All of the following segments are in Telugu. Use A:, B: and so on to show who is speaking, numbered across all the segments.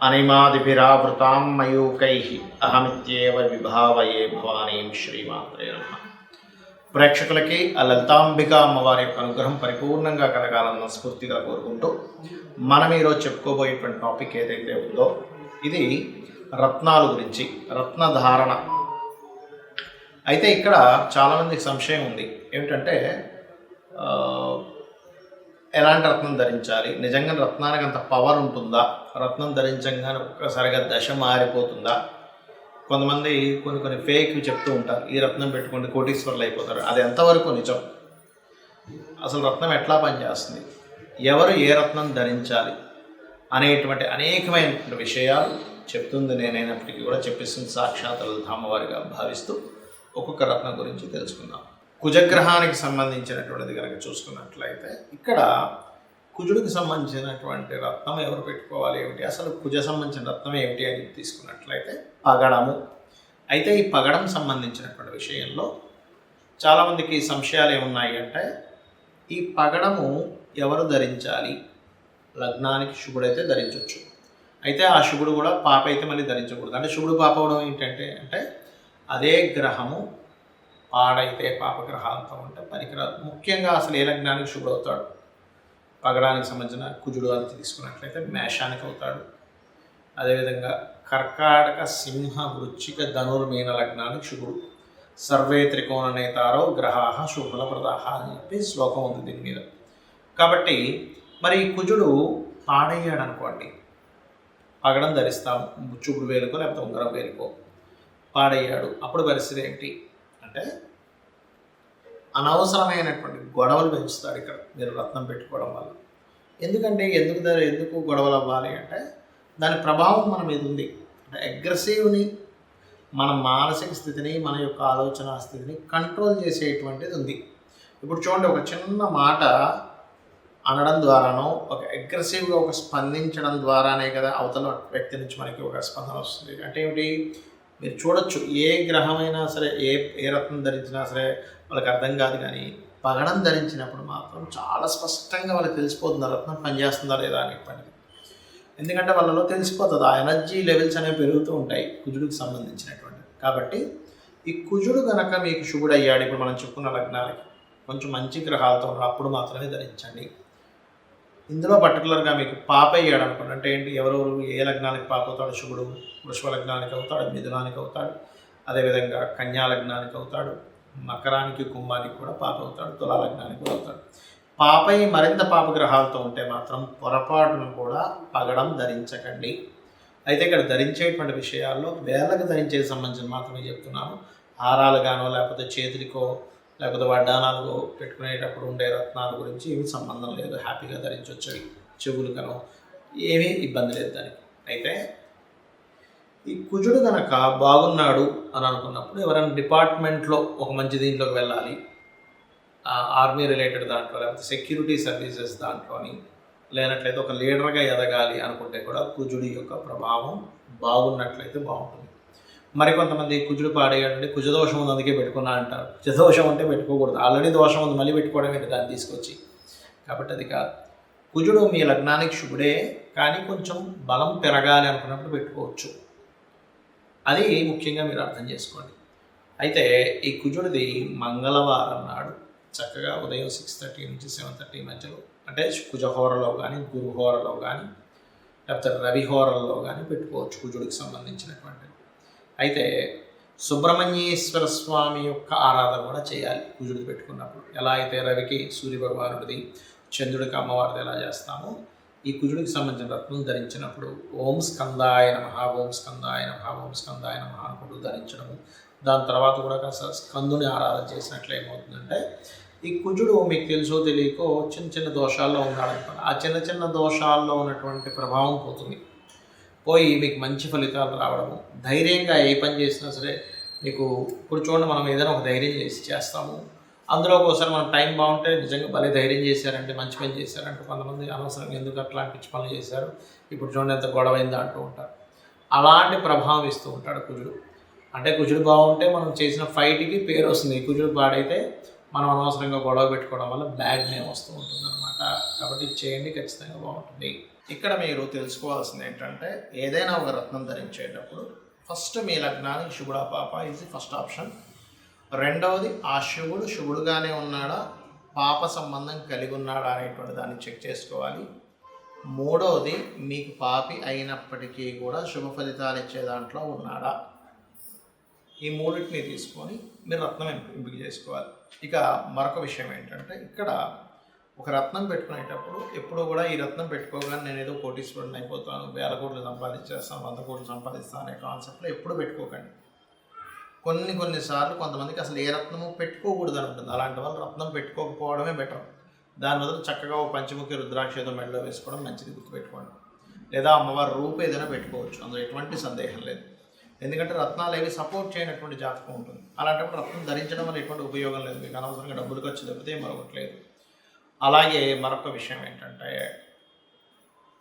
A: అనిమాదిభిరావృతాం మయూకై అహమిత్యేవ విభావయే భవానీం శ్రీమాత్రే నమ ప్రేక్షకులకి ఆ లలితాంబిక అమ్మవారి యొక్క అనుగ్రహం పరిపూర్ణంగా కలగాలన్న స్ఫూర్తిగా కోరుకుంటూ మనం ఈరోజు చెప్పుకోబోయేటువంటి టాపిక్ ఏదైతే ఉందో ఇది రత్నాల గురించి రత్నధారణ. అయితే ఇక్కడ చాలామందికి సంశయం ఉంది. ఏమిటంటే ఎలాంటి రత్నం ధరించాలి? నిజంగా రత్నానికి అంత పవర్ ఉంటుందా? రత్నం ధరించగానే ఒక్కసారిగా దశ మారిపోతుందా? కొంతమంది కొన్ని కొన్ని ఫేక్ చెప్తూ ఉంటారు. ఈ రత్నం పెట్టుకుంటే కోటీశ్వర్లు అయిపోతారు. అది ఎంతవరకు నిజం? అసలు రత్నం ఎట్లా పనిచేస్తుంది? ఎవరు ఏ రత్నం ధరించాలి? అనేటువంటి అనేకమైనటువంటి విషయాలు చెప్తుంది నేనైనప్పటికీ కూడా చెప్పిస్తుంది సాక్షాత్ అమ్మవారిగా భావిస్తూ ఒక్కొక్క రత్నం గురించి తెలుసుకుందాం. కుజగ్రహానికి సంబంధించినటువంటిది కనుక చూసుకున్నట్లయితే ఇక్కడ కుజుడికి సంబంధించినటువంటి రత్నం ఎవరు పెట్టుకోవాలి ఏమిటి? అసలు కుజ సంబంధించిన రత్నం ఏమిటి అని తీసుకున్నట్లయితే పగడము. అయితే ఈ పగడం సంబంధించినటువంటి విషయంలో చాలామందికి సంశయాలు ఏమున్నాయి అంటే ఈ పగడము ఎవరు ధరించాలి? లగ్నానికి శుభుడైతే ధరించవచ్చు అయితే ఆ శుభుడు కూడా పాప అయితే మళ్ళీ ధరించకూడదు. అంటే శుభుడు పాప అవడం ఏంటంటే అంటే అదే గ్రహము పాడైతే పాపగ్రహాలతో ఉంటే పనికిరాదు ముఖ్యంగా అసలు ఏ లగ్నానికి శుభుడవుతాడు పగడానికి సంబంధించిన కుజుడు అని తీసుకున్నట్లయితే మేషానికి అవుతాడు. అదేవిధంగా కర్కాటక సింహ వృచ్చిక ధనుర్మీన లగ్నానికి శుభుడు. సర్వే త్రికోణ నేతారో గ్రహాహ శుభల ప్రదాహ అని చెప్పి శ్లోకం ఉంది దీని మీద. కాబట్టి మరి కుజుడు పాడయ్యాడు అనుకోండి పగడం ధరిస్తాం. చూపుడు వేలుకో లేకపోతే ఉంగరం వేలుకో. పాడయ్యాడు. అప్పుడు పరిస్థితి ఏంటి? అంటే అనవసరమైనటువంటి గొడవలు పెంచుతాడు ఇక్కడ. మీరు రత్నం పెట్టుకోవడం వల్ల. ఎందుకంటే ఎందుకు ఎందుకు గొడవలు అవ్వాలి అంటే దాని ప్రభావం మన మీద ఉంది. అంటే అగ్రెసివ్ని మన మానసిక స్థితిని మన యొక్క ఆలోచన స్థితిని కంట్రోల్ చేసేటువంటిది ఉంది. ఇప్పుడు చూడండి ఒక చిన్న మాట అనడం ద్వారానో ఒక అగ్రెసివ్గా ఒక స్పందించడం ద్వారానే కదా అవతల వ్యక్తి నుంచి మనకి ఒక స్పందన వస్తుంది. అంటే ఏమిటి? మీరు చూడొచ్చు ఏ గ్రహమైనా సరే ఏ ఏ రత్నం ధరించినా సరే వాళ్ళకి అర్థం కాదు కానీ పగడం ధరించినప్పుడు మాత్రం చాలా స్పష్టంగా వాళ్ళకి తెలిసిపోతుంది రత్నం పనిచేస్తుందా లేదా అని అనేటువంటిది ఎందుకంటే వాళ్ళలో తెలిసిపోతుంది ఆ ఎనర్జీ లెవెల్స్ అనేవి పెరుగుతూ ఉంటాయి కుజుడికి సంబంధించినటువంటి. కాబట్టి ఈ కుజుడు కనుక మీకు శుభుడు అయ్యాడు ఇప్పుడు మనం చెప్పుకున్న లగ్నాలకి కొంచెం మంచి గ్రహాలతో ఉన్న అప్పుడు మాత్రమే ధరించండి. ఇందులో పర్టికులర్గా మీకు పాప అయ్యాడు అనుకోండి. అంటే ఏంటి? ఎవరెవరు ఏ లగ్నానికి పాప అవుతాడు? శుభుడు వృషభ లగ్నానికి అవుతాడు మిథునానికి అవుతాడు అదేవిధంగా కన్యా లగ్నానికి అవుతాడు మకరానికి కుంభానికి కూడా పాప అవుతాడు తులా లగ్నానికి కూడా అవుతాడు. పాపై మరింత పాపగ్రహాలతో ఉంటే మాత్రం పొరపాటును కూడా పగడం ధరించకండి. అయితే ఇక్కడ ధరించేటువంటి విషయాల్లో వేళ్ళకు ధరించే సంబంధించిన మాత్రమే చెప్తున్నాను. హారాలుగానో లేకపోతే చేతులకో లేకపోతే వడ్డానాలు పెట్టుకునేటప్పుడు ఉండే రత్నాల గురించి ఏమి సంబంధం లేదు. హ్యాపీగా ధరించవచ్చు చెవులు చెవులకనో ఏమీ ఇబ్బంది లేదు దానికి. అయితే ఈ కుజుడు కనుక బాగున్నాడు అని అనుకున్నప్పుడు ఎవరైనా డిపార్ట్మెంట్లో ఒక మంచి దీంట్లోకి వెళ్ళాలి ఆర్మీ రిలేటెడ్ దాంట్లో లేకపోతే సెక్యూరిటీ సర్వీసెస్ దాంట్లోని లేనట్లయితే ఒక లీడర్గా ఎదగాలి అనుకుంటే కూడా కుజుడి యొక్క ప్రభావం బాగున్నట్లయితే బాగుంటుంది. మరికొంతమంది కుజుడు పాడేయాలంటే కుజదోషం ఉంది అందుకే పెట్టుకున్నా అంటారు. కుజదోషం అంటే పెట్టుకోకూడదు. ఆల్రెడీ దోషం ఉంది మళ్ళీ పెట్టుకోవడం ఏంటి? దాన్ని తీసుకొచ్చి. కాబట్టి అది కాదు. కుజుడు మీ లగ్నానికి శుభుడే కానీ కొంచెం బలం పెరగాలి అనుకున్నప్పుడు పెట్టుకోవచ్చు. అది ముఖ్యంగా మీరు అర్థం చేసుకోండి. అయితే ఈ కుజుడిది మంగళవారం నాడు చక్కగా ఉదయం సిక్స్ థర్టీ నుంచి సెవెన్ థర్టీ మధ్యలో అంటే కుజహోరలో కానీ గురుహోరలో కానీ లేకపోతే రవిహోరల్లో కానీ పెట్టుకోవచ్చు కుజుడికి సంబంధించినటువంటి అయితే సుబ్రహ్మణ్యేశ్వర స్వామి యొక్క ఆరాధన కూడా చేయాలి కుజుడు పెట్టుకున్నప్పుడు. ఎలా అయితే రవికి సూర్య భగవానుడిది చంద్రుడికి అమ్మవారిది ఎలా చేస్తామో ఈ కుజుడికి సంబంధించిన రత్నం ధరించినప్పుడు ఓం స్కందాయ నమ ఓం స్కందాయ నమ ఓం స్కందాయ నమ అనుకుంటూ ధరించడము. దాని తర్వాత కూడా కాస్త స్కందుని ఆరాధన చేసినట్లు ఏమవుతుందంటే ఈ కుజుడు మీకు తెలుసో తెలియకో చిన్న చిన్న దోషాల్లో ఉన్నాడనుకోండి. ఆ చిన్న చిన్న దోషాల్లో ఉన్నటువంటి ప్రభావం పోతుంది. పోయి మీకు మంచి ఫలితాలు రావడము. ధైర్యంగా ఏ పని చేసినా సరే మీకు ఇప్పుడు చూడండి మనం ఏదైనా ఒక ధైర్యం చేసి చేస్తాము. అందులో ఒకసారి మనం టైం బాగుంటే నిజంగా భలే ధైర్యం చేశారంటే మంచి పని చేశారంటే కొంతమంది అనవసరంగా ఎందుకు అట్లాంటి పిచ్చి పనులు చేశారు? ఇప్పుడు చూడండి ఎంత గొడవ అయిందో అంటూ ఉంటారు. అలాంటి ప్రభావం ఇస్తూ ఉంటాడు కుజుడు. అంటే కుజుడు బాగుంటే మనం చేసిన ఫైట్కి పేరు వస్తుంది. కుజుడు పాడైతే మనం అనవసరంగా గొడవ పెట్టుకోవడం వల్ల బ్యాడ్ నేమ్ వస్తూ ఉంటుంది అనమాట కాబట్టి చేయండి ఖచ్చితంగా బాగుంటుంది. ఇక్కడ మీరు తెలుసుకోవాల్సింది ఏంటంటే ఏదైనా ఒక రత్నం ధరించేటప్పుడు ఫస్ట్ మీ లగ్నానికి శుభుడా పాప ఇది ఫస్ట్ ఆప్షన్ రెండవది ఆ శివుడు శుభుడుగానే ఉన్నాడా పాప సంబంధం కలిగి ఉన్నాడా అనేటువంటి దాన్ని చెక్ చేసుకోవాలి. మూడవది మీకు పాపి అయినప్పటికీ కూడా శుభ ఫలితాలు ఇచ్చే దాంట్లో ఉన్నాడా. ఈ మూడింటిని తీసుకొని మీరు రత్నం ఎంపిక చేసుకోవాలి. ఇక మరొక విషయం ఏంటంటే ఇక్కడ ఒక రత్నం పెట్టుకునేటప్పుడు ఎప్పుడు కూడా ఈ రత్నం పెట్టుకోగానే నేను ఏదో కోటీశ్వరుని అయిపోతాను వేల కోట్లు సంపాదించేస్తాను వంద కోట్లు సంపాదిస్తాను అనే కాన్సెప్ట్లో ఎప్పుడు పెట్టుకోకండి. కొన్ని కొన్నిసార్లు కొంతమందికి అసలు ఏ రత్నము పెట్టుకోకూడదు అనుకుంటుంది ఉంటుంది. అలాంటి వాళ్ళు రత్నం పెట్టుకోకపోవడమే బెటర్. దాని బదులు చక్కగా ఒక పంచముఖి రుద్రాక్ష ఏదో మెడలో వేసుకోవడం మంచిది గుర్తుపెట్టుకోండి. లేదా అమ్మవారి రూపు ఏదైనా పెట్టుకోవచ్చు. అందులో ఎటువంటి సందేహం లేదు. ఎందుకంటే రత్నాలు ఏవి సపోర్ట్ చేయనటువంటి జాతకం ఉంటుంది. అలాంటప్పుడు రత్నం ధరించడం వల్ల ఎటువంటి ఉపయోగం లేదు. మీకు అనవసరంగా డబ్బులు ఖర్చు తప్పితే మరొకటి లేదు అలాగే మరొక విషయం ఏంటంటే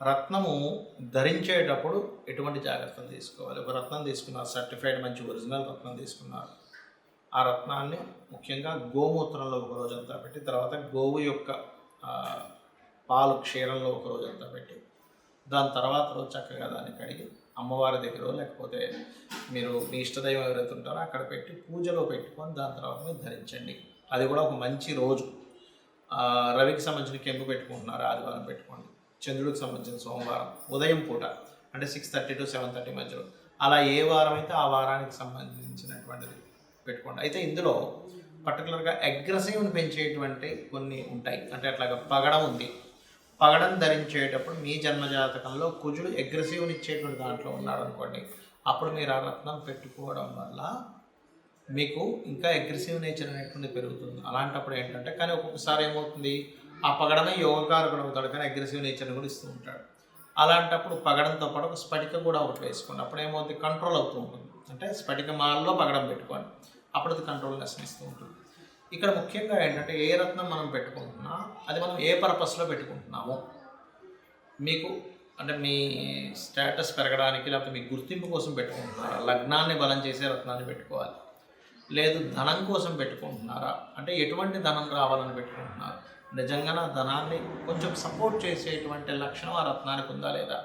A: రత్నము ధరించేటప్పుడు ఎటువంటి జాగ్రత్తలు తీసుకోవాలి? ఒక రత్నం తీసుకున్నారు సర్టిఫైడ్ మంచి ఒరిజినల్ రత్నం తీసుకున్నారు. ఆ రత్నాన్ని ముఖ్యంగా గోమూత్రంలో ఒక రోజంతా పెట్టి తర్వాత గోవు యొక్క పాలు క్షీరంలో ఒక రోజంతా పెట్టి దాని తర్వాత రోజు చక్కగా దాన్ని కడిగి అమ్మవారి దగ్గర లేకపోతే మీరు మీ ఇష్టదైవం ఎవరైతే ఉంటారో అక్కడ పెట్టి పూజలో పెట్టుకొని దాని తర్వాత మీరు ధరించండి. అది కూడా ఒక మంచి రోజు. రవికి సంబంధించిన కెంపు పెట్టుకుంటున్నారు ఆదివారం పెట్టుకోండి. చంద్రుడికి సంబంధించిన సోమవారం ఉదయం పూట అంటే six thirty to seven thirty మధ్యలో. అలా ఏ వారం అయితే ఆ వారానికి సంబంధించినటువంటిది పెట్టుకోండి. అయితే ఇందులో పర్టికులర్గా అగ్రెసివ్ని పెంచేటువంటి కొన్ని ఉంటాయి. అంటే అట్లాగా పగడం ఉంది. పగడం ధరించేటప్పుడు మీ జన్మజాతకంలో కుజుడు అగ్రెసివ్ని ఇచ్చేటువంటి దాంట్లో ఉన్నాడు అనుకోండి అప్పుడు మీరు ఆ రత్నం పెట్టుకోవడం వల్ల మీకు ఇంకా అగ్రెసివ్ నేచర్ అనేటువంటి పెరుగుతుంది. అలాంటప్పుడు ఏంటంటే కానీ ఒక్కొక్కసారి ఏమవుతుంది? ఆ పగడమే యోగకారకుడు అవుతాడు కానీ అగ్రెసివ్ నేచర్ని కూడా ఇస్తూ ఉంటాడు. అలాంటప్పుడు పగడంతో పాటు ఒక స్ఫటిక కూడా ఒకటి వేసుకోండి. అప్పుడు ఏమవుతుంది? కంట్రోల్ అవుతూ ఉంటుంది. అంటే స్ఫటిక మాల్లో పగడం పెట్టుకోండి అప్పుడు అది కంట్రోల్ నశనిస్తూ ఉంటుంది. ఇక్కడ ముఖ్యంగా ఏంటంటే ఏ రత్నం మనం పెట్టుకుంటున్నా అది మనం ఏ పర్పస్లో పెట్టుకుంటున్నాము మీకు అంటే మీ స్టేటస్ పెరగడానికి లేకపోతే మీ గుర్తింపు కోసం పెట్టుకుంటున్నారా? లగ్నాన్ని బలం చేసే రత్నాన్ని పెట్టుకోవాలి. లేదు ధనం కోసం పెట్టుకుంటున్నారా? అంటే ఎటువంటి ధనం రావాలని పెట్టుకుంటున్నారు? నిజంగా నా ధనాన్ని కొంచెం సపోర్ట్ చేసేటువంటి లక్షణం ఆ రత్నానికి ఉందా లేదా?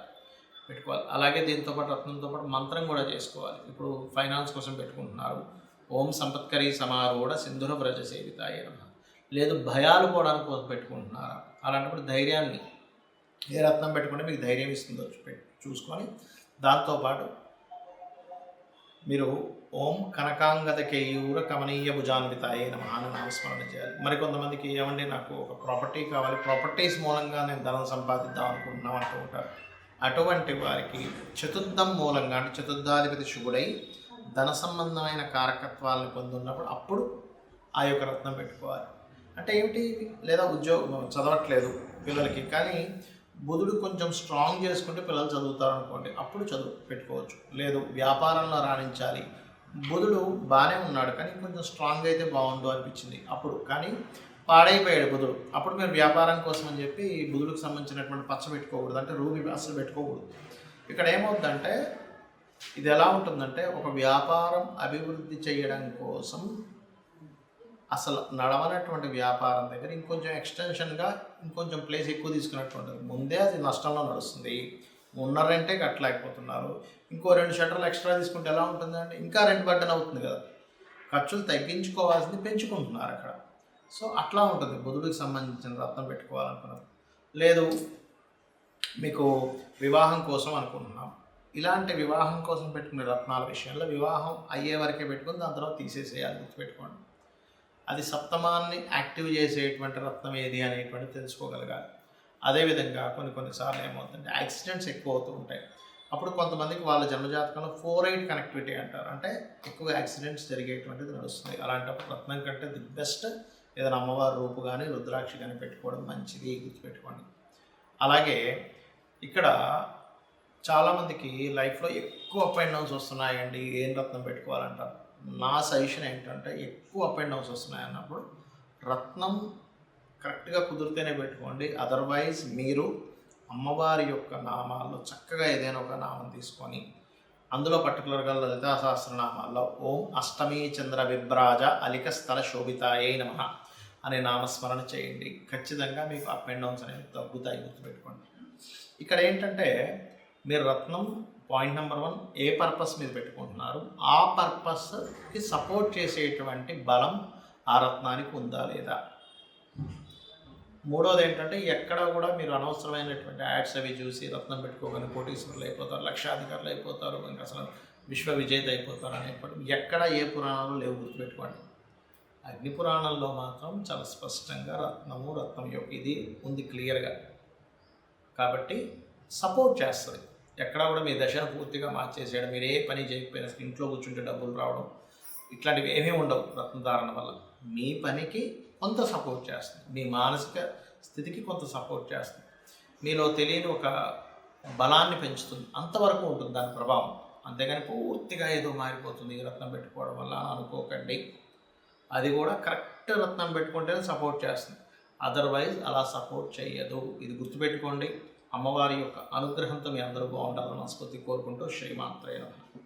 A: పెట్టుకోవాలి. అలాగే దీంతో పాటు రత్నంతో పాటు మంత్రం కూడా చేసుకోవాలి. ఇప్పుడు ఫైనాన్స్ కోసం పెట్టుకుంటున్నారు. ఓం సంపత్కరీ సమారూఢ సింధుర వ్రజ సేవితాయ లేదు భయాలు పోవడానికి కోసం పెట్టుకుంటున్నారా? అలాంటప్పుడు ధైర్యాన్ని ఏ రత్నం పెట్టుకుంటే మీకు ధైర్యం ఇస్తుందో చూసుకొని దాంతోపాటు మీరు ఓం కనకాంగత కేయూర కమనీయ భుజాన్వితాయే నమ అని నామస్మరణ చేయాలి. మరి కొంతమందికి ఏమండి నాకు ఒక ప్రాపర్టీ కావాలి ప్రాపర్టీస్ మూలంగా నేను ధనం సంపాదిద్దాం అనుకుంటున్నాం అంటూ ఉంటారు. అటువంటి వారికి చతుర్థం మూలంగా అంటే చతుర్థాధిపతి శుభుడై ధన సంబంధమైన కారకత్వాలను పొందున్నప్పుడు అప్పుడు ఆ యొక్క రత్నం పెట్టుకోవాలి. అంటే ఏమిటి? లేదా ఉద్యోగం చదవట్లేదు పిల్లలకి కానీ బుధుడు కొంచెం స్ట్రాంగ్ చేసుకుంటే పిల్లలు చదువుతారు అనుకోండి అప్పుడు చదువు పెట్టుకోవచ్చు. లేదు వ్యాపారంలో రాణించాలి. బుధుడు బాగానే ఉన్నాడు కానీ కొంచెం స్ట్రాంగ్ అయితే బాగుండు అనిపించింది అప్పుడు. కానీ పాడైపోయాడు బుధుడు. అప్పుడు మీరు వ్యాపారం కోసం అని చెప్పి బుధుడికి సంబంధించినటువంటి పచ్చ పెట్టుకోకూడదు. అంటే రూబీ అసలు పెట్టుకోకూడదు. ఇక్కడ ఏమవుతుందంటే ఇది ఎలా ఉంటుందంటే ఒక వ్యాపారం అభివృద్ధి చేయడం కోసం అసలు నడవనటువంటి వ్యాపారం దగ్గర ఇంకొంచెం ఎక్స్టెన్షన్గా ఇంకొంచెం ప్లేస్ ఎక్కువ తీసుకున్నట్టు ఉంటుంది ముందే అది నష్టంలో నడుస్తుంది. ఉన్న రెంటే కట్టలేకపోతున్నారు. ఇంకో రెండు షట్టర్లు ఎక్స్ట్రా తీసుకుంటే ఎలా ఉంటుందంటే ఇంకా రెంట్ బట్టన్ అవుతుంది కదా. ఖర్చులు తగ్గించుకోవాల్సింది పెంచుకుంటున్నారు అక్కడ. సో అట్లా ఉంటుంది. బుధుడికి సంబంధించిన రత్నం పెట్టుకోవాలనుకున్నాం. లేదు మీకు వివాహం కోసం అనుకుంటున్నాం. ఇలాంటి వివాహం కోసం పెట్టుకునే రత్నాల విషయంలో వివాహం అయ్యే వరకే పెట్టుకుని దాని తర్వాత తీసేసేయాలి గుర్తుపెట్టుకోండి. అది సప్తమాన్ని యాక్టివ్ చేసేటువంటి రత్నం ఏది అనేటువంటి తెలుసుకోగలగాలి. అదేవిధంగా కొన్ని కొన్నిసార్లు ఏమవుతుందంటే యాక్సిడెంట్స్ ఎక్కువ అవుతూ ఉంటాయి. అప్పుడు కొంతమందికి వాళ్ళ జన్మజాతకంలో ఫోర్ ఎయిట్ కనెక్టివిటీ అంటారు. అంటే ఎక్కువ యాక్సిడెంట్స్ జరిగేటువంటిది నడుస్తుంది. అలాంటప్పుడు రత్నం కంటే ది బెస్ట్ ఏదైనా అమ్మవారి రూపు కానీ రుద్రాక్ష కానీ పెట్టుకోవడం మంచిది గుర్తుపెట్టుకోండి. అలాగే ఇక్కడ చాలామందికి లైఫ్లో ఎక్కువ అప్ అండ్ డౌన్స్ వస్తున్నాయండి. ఏం రత్నం పెట్టుకోవాలంటారు? నా సజెషన్ ఏంటంటే ఎక్కువ అప్ అండ్ డౌన్స్ వస్తున్నాయి అన్నప్పుడు రత్నం కరెక్ట్గా కుదిరితేనే పెట్టుకోండి. అదర్వైజ్ మీరు అమ్మవారి యొక్క నామాల్లో చక్కగా ఏదైనా ఒక నామం తీసుకొని అందులో పర్టికులర్గా లలితా సహస్రనామాల్లో ఓం అష్టమి చంద్ర విభ్రాజ అలిక స్థల శోభితాయే నమ అనే నామస్మరణ చేయండి. ఖచ్చితంగా మీకు అప్ అండ్ డౌన్స్ అనేవి తగ్గుతాయి గుర్తుపెట్టుకోండి. ఇక్కడ ఏంటంటే మీరు రత్నం పాయింట్ నెంబర్ వన్ ఏ పర్పస్ మీద పెట్టుకుంటున్నారు? ఆ పర్పస్కి సపోర్ట్ చేసేటువంటి బలం ఆ రత్నానికి ఉందా లేదా? మూడోది ఏంటంటే ఎక్కడ కూడా మీరు అనవసరమైనటువంటి యాడ్స్ అవి చూసి రత్నం పెట్టుకోగానే కోటీశ్వరులు అయిపోతారు లక్షాధికారులు అయిపోతారు ఇంకా అసలు విశ్వ విజేత అయిపోతారు అనేప్పటి ఎక్కడ ఏ పురాణాలు లేవు గుర్తుపెట్టుకోండి. అగ్ని పురాణంలో మాత్రం చాలా స్పష్టంగా రత్నము రత్నం యొక్క ఇది ఉంది క్లియర్గా కాబట్టి సపోర్ట్ చేస్తుంది. ఎక్కడ కూడా మీ దశను పూర్తిగా మార్చేసేయడం మీరు ఏ పని చేయకపోయినా ఇంట్లో కూర్చుంటే డబ్బులు రావడం ఇట్లాంటివి ఏమీ ఉండవు రత్నధారణ వల్ల. మీ పనికి కొంత సపోర్ట్ చేస్తుంది. మీ మానసిక స్థితికి కొంత సపోర్ట్ చేస్తుంది. మీలో తెలియని ఒక బలాన్ని పెంచుతుంది. అంతవరకు ఉంటుంది దాని ప్రభావం. అంతేగాని పూర్తిగా ఏదో మారిపోతుంది ఈ రత్నం పెట్టుకోవడం వల్ల అనుకోకండి. అది కూడా కరెక్ట్ రత్నం పెట్టుకుంటేనే సపోర్ట్ చేస్తుంది. అదర్వైజ్ అలా సపోర్ట్ చేయదు ఇది గుర్తుపెట్టుకోండి. అమ్మవారి యొక్క అనుగ్రహంతో మీ అందరూ బాగుండాలని మనస్ఫూర్తి కోరుకుంటూ శ్రీమాత్రయ